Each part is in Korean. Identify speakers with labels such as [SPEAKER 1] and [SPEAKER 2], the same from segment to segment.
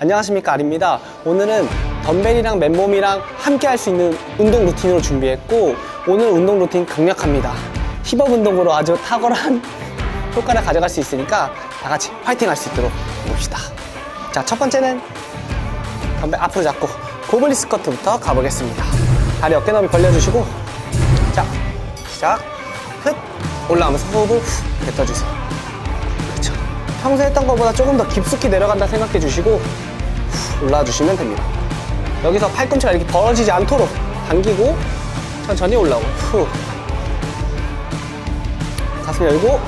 [SPEAKER 1] 안녕하십니까 아리입니다. 오늘은 덤벨이랑 맨몸이랑 함께 할 수 있는 운동 루틴으로 준비했고 오늘 운동 루틴 강력합니다. 힙업 운동으로 아주 탁월한 효과를 가져갈 수 있으니까 다 같이 파이팅 할 수 있도록 봅시다. 자 첫 번째는 덤벨 앞으로 잡고 고블리 스쿼트부터 가보겠습니다. 다리 어깨 너비 벌려주시고 자 시작. 흩 올라오면서 호흡을 후 뱉어주세요. 그렇죠. 평소에 했던 것보다 조금 더 깊숙이 내려간다 생각해 주시고 후 올라와 주시면 됩니다 여기서 팔꿈치가 이렇게 벌어지지 않도록 당기고 천천히 올라오고 후 가슴 열고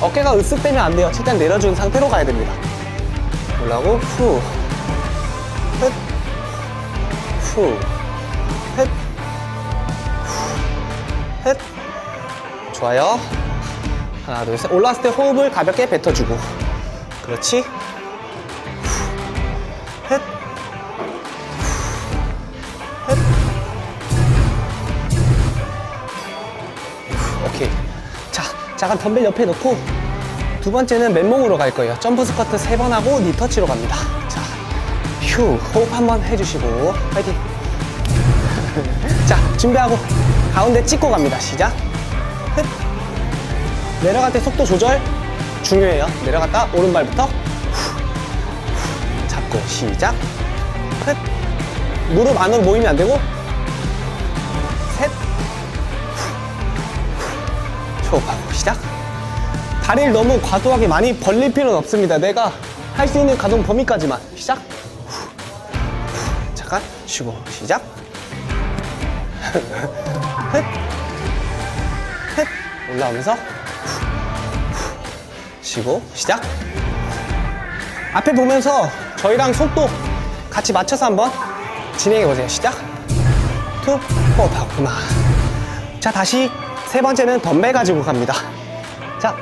[SPEAKER 1] 어깨가 으쓱대면 안 돼요 최대한 내려준 상태로 가야 됩니다 올라오고 후 흩, 후, 헷, 후, 헷. 좋아요. 하나, 둘, 셋. 올라왔을 때 호흡을 가볍게 뱉어주고. 그렇지. 후, 헷, 후, 헷. 후, 오케이. 자, 잠깐 덤벨 옆에 놓고 두 번째는 맨몸으로 갈 거예요. 점프 스쿼트 세 번 하고 니 터치로 갑니다. 자, 휴, 호흡 한번 해주시고, 파이팅. 자, 준비하고, 가운데 찍고 갑니다. 시작. 흡. 내려갈 때 속도 조절 중요해요. 내려갔다, 오른발부터. 잡고, 시작. 흡. 무릎 안으로 모이면 안 되고, 셋. 호흡하고, 시작. 다리를 너무 과도하게 많이 벌릴 필요는 없습니다. 내가 할 수 있는 가동 범위까지만. 시작. 잠깐 쉬고 시작. 헷. 헷. 올라오면서 쉬고 시작. 앞에 보면서 저희랑 속도 같이 맞춰서 한번 진행해 보세요. 시작. 투, 호흡하고 그만. 자 다시 세 번째는 덤벨 가지고 갑니다. 자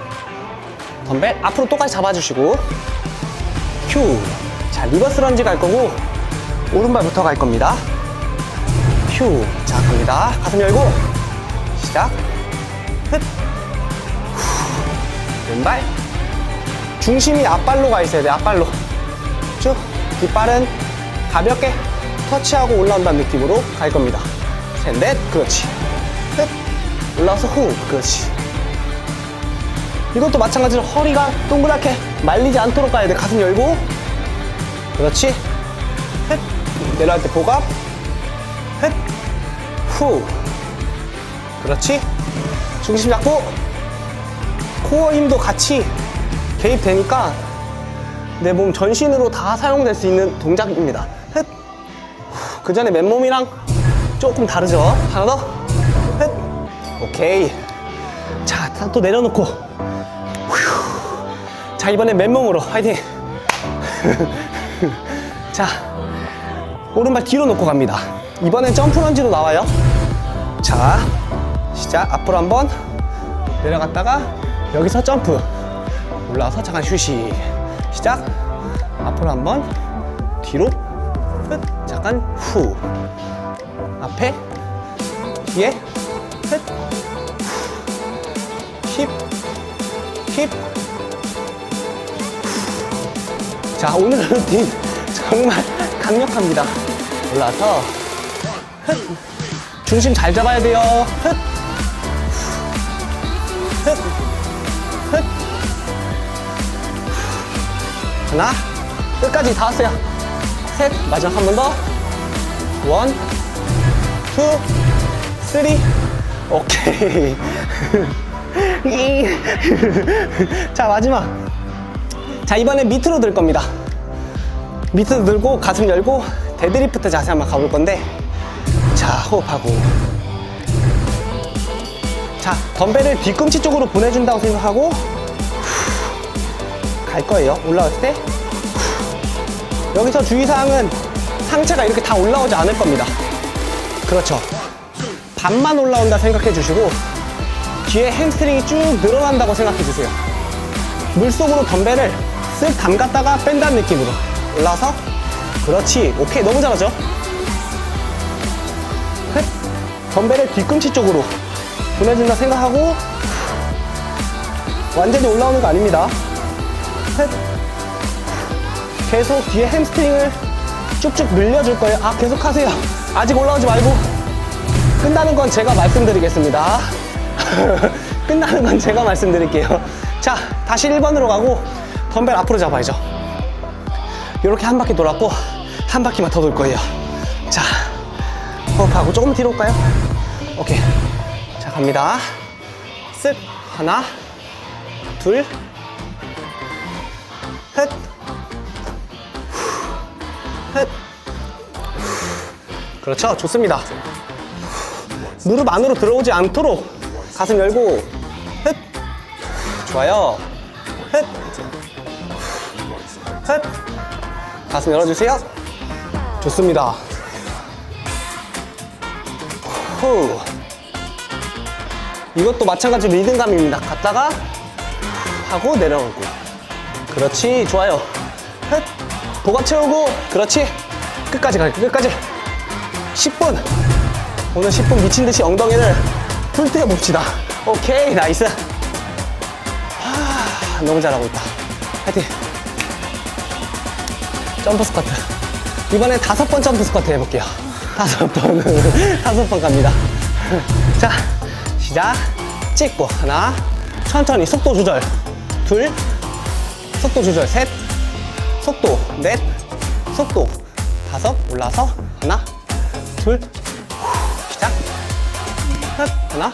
[SPEAKER 1] 덤벨 앞으로 똑같이 잡아주시고 휴. 자 리버스 런지 갈 거고 오른발부터 갈 겁니다. 휴. 자, 갑니다. 가슴 열고. 시작. 흡. 후. 왼발. 중심이 앞발로 가 있어야 돼, 앞발로. 쭉. 뒷발은 가볍게 터치하고 올라온다는 느낌으로 갈 겁니다. 셋, 넷. 그렇지. 흡. 올라와서 후. 그렇지. 이것도 마찬가지로 허리가 동그랗게 말리지 않도록 가야 돼. 가슴 열고. 그렇지. 헷. 내려갈 때 복압. 헷. 후. 그렇지. 중심 잡고. 코어 힘도 같이 개입되니까 내 몸 전신으로 다 사용될 수 있는 동작입니다. 헷. 후. 그 전에 맨몸이랑 조금 다르죠? 하나 더. 헷. 오케이. 자, 다또 내려놓고. 휴. 자, 이번에 맨몸으로 화이팅. 자, 오른발 뒤로 놓고 갑니다. 이번엔 점프 런지로 나와요. 자, 시작. 앞으로 한번 내려갔다가 여기서 점프. 올라와서 잠깐 휴식. 시작. 앞으로 한번 뒤로 끝. 잠깐 후. 앞에 뒤에 끝. 힙. 힙. 자, 오늘 루틴 정말 강력합니다. 올라서 흑. 중심 잘 잡아야 돼요. 흑. 하나. 끝까지 다 왔어요. 셋. 마지막 한 번 더. 원. 투. 쓰리. 오케이. 자, 마지막. 자, 이번에 밑으로 들 겁니다. 밑으로 들고 가슴 열고 데드리프트 자세 한번 가볼 건데 자 호흡하고 자 덤벨을 뒤꿈치 쪽으로 보내준다고 생각하고 후, 갈 거예요. 올라왔을 때? 후. 여기서 주의사항은 상체가 이렇게 다 올라오지 않을 겁니다. 그렇죠. 반만 올라온다 생각해 주시고 뒤에 햄스트링이 쭉 늘어난다고 생각해 주세요. 물속으로 덤벨을 쓱 담갔다가 뺀다는 느낌으로 올라와서 그렇지. 오케이. 너무 잘하죠? 끝 덤벨을 뒤꿈치 쪽으로 보내준다 생각하고 완전히 올라오는 거 아닙니다 셋 계속 뒤에 햄스트링을 쭉쭉 늘려줄 거예요. 아, 계속 하세요. 아직 올라오지 말고. 끝나는 건 제가 말씀드리겠습니다. 끝나는 건 제가 말씀드릴게요. 자, 다시 1번으로 가고 덤벨 앞으로 잡아야죠. 이렇게 한 바퀴 돌았고 한 바퀴만 더 돌 거예요. 자, 호흡하고 조금 뒤로 올까요? 오케이. 자, 갑니다. 쓱 하나, 둘, 셋. 그렇죠. 좋습니다. 무릎 안으로 들어오지 않도록 가슴 열고 셋. 좋아요. 셋. 셋. 가슴 열어주세요. 좋습니다. 후. 이것도 마찬가지로 리듬감입니다. 갔다가 하고 내려오고. 그렇지. 좋아요. 셋. 보갑 채우고. 그렇지. 끝까지 갈게. 끝까지. 10분. 오늘 10분 미친 듯이 엉덩이를 풀뜨려 봅시다. 오케이. 나이스. 하, 너무 잘하고 있다. 화이팅. 점프 스쿼트. 이번엔 다섯 번 점프 스쿼트 해볼게요. 다섯 번. 다섯 번 갑니다. 자, 시작. 찍고. 하나. 천천히. 속도 조절. 둘. 속도 조절. 셋. 속도. 넷. 속도. 다섯. 올라서. 하나. 둘. 후, 시작. 셋. 하나.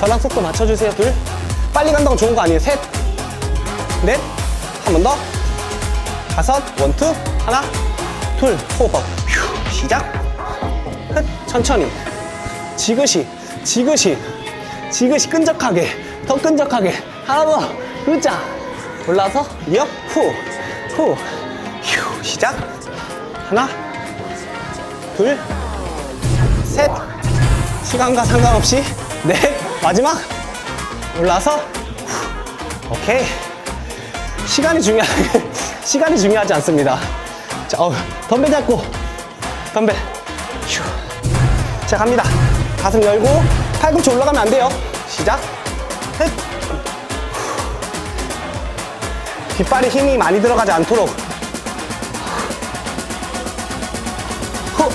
[SPEAKER 1] 저랑 속도 맞춰주세요. 둘. 빨리 간다고 좋은 거 아니에요. 셋. 넷. 한 번 더. 다섯, 원투, 하나, 둘, 호흡. 휴, 시작. 끝. 천천히. 지그시, 지그시, 지그시 끈적하게, 더 끈적하게. 하나 더. 으자. 올라서, 옆, 후, 후, 휴, 시작. 하나, 둘, 셋. 시간과 상관없이, 넷. 마지막. 올라서, 후. 오케이. 시간이 중요하 시간이 중요하지 않습니다. 자, 어, 덤벨 잡고 덤벨. 휴. 자, 갑니다. 가슴 열고 팔꿈치 올라가면 안 돼요. 시작. 셋. 뒷발에 힘이 많이 들어가지 않도록. 후.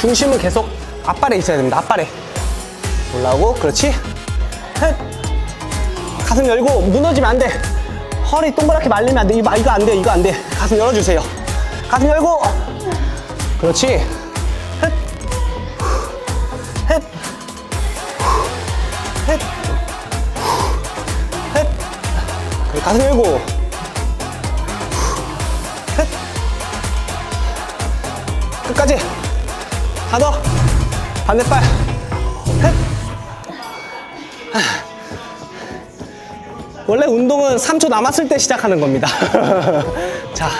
[SPEAKER 1] 중심은 계속 앞발에 있어야 됩니다. 앞발에. 올라오고, 그렇지. 셋. 가슴 열고 무너지면 안 돼. 허리 동그랗게 말리면 안 돼. 이거, 이거 안 돼. 이거 안 돼. 가슴 열어주세요. 가슴 열고. 그렇지. 헷. 헷. 헷. 헷. 가슴 열고. 끝까지. 하나 더. 반대발. 헷. 원래 운동은 3초 남았을 때 시작하는 겁니다. 자,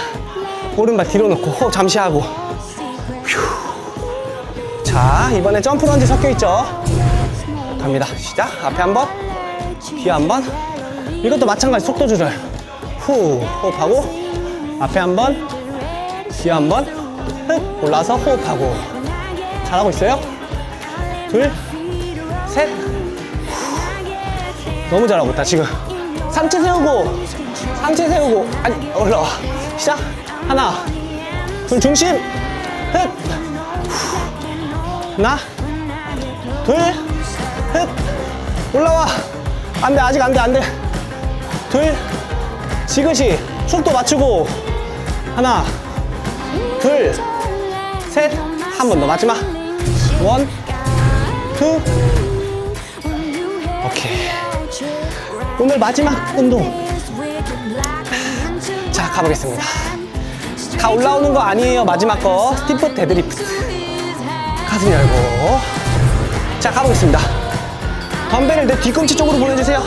[SPEAKER 1] 오른발 뒤로 놓고 호흡 잠시 하고. 휴. 자, 이번에 점프 런지 섞여 있죠? 갑니다. 시작. 앞에 한 번, 뒤에 한 번. 이것도 마찬가지 속도 조절. 후, 호흡하고. 앞에 한 번, 뒤에 한 번. 흡, 올라서 호흡하고. 잘하고 있어요? 둘, 셋. 너무 잘하고 있다, 지금. 상체 세우고, 상체 세우고, 아니, 올라와. 시작. 하나, 둘, 중심. 셋. 하나, 둘, 셋. 올라와. 안 돼, 아직 안 돼, 안 돼. 둘, 지그시. 속도 맞추고. 하나, 둘, 셋. 한 번 더 마지막. 원, 투. 오케이. 오늘 마지막 운동. 자, 가보겠습니다. 다 올라오는 거 아니에요. 마지막 거. 스티프 데드리프트. 가슴 열고. 자, 가보겠습니다. 덤벨을 내 뒤꿈치 쪽으로 보내주세요.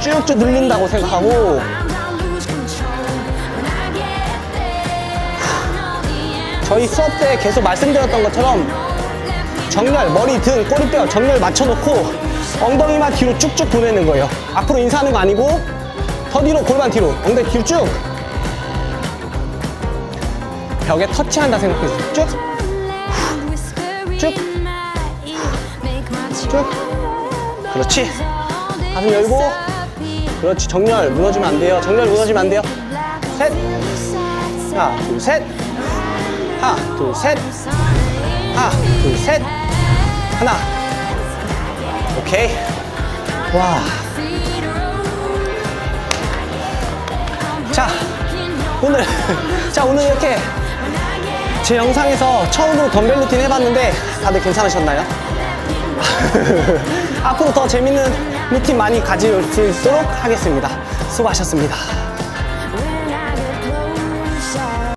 [SPEAKER 1] 쭉쭉 늘린다고 생각하고. 저희 수업 때 계속 말씀드렸던 것처럼 정렬, 머리, 등, 꼬리뼈 정렬 맞춰놓고 엉덩이만 뒤로 쭉쭉 보내는 거예요. 앞으로 인사하는 거 아니고 더 뒤로 골반 뒤로 엉덩이 뒤로 쭉 벽에 터치한다 생각해서 쭉 쭉. 쭉. 그렇지. 가슴 열고 그렇지 정렬 무너지면 안 돼요. 정렬 무너지면 안 돼요. 셋. 하나, 둘, 셋. 하나, 둘, 셋. 하나, 둘, 셋. 하나. 오케이. 와. 자, 오늘, 자, 오늘 이렇게 제 영상에서 처음으로 덤벨 루틴 해봤는데 다들 괜찮으셨나요? 앞으로 더 재밌는 루틴 많이 가질 수 있도록 하겠습니다. 수고하셨습니다.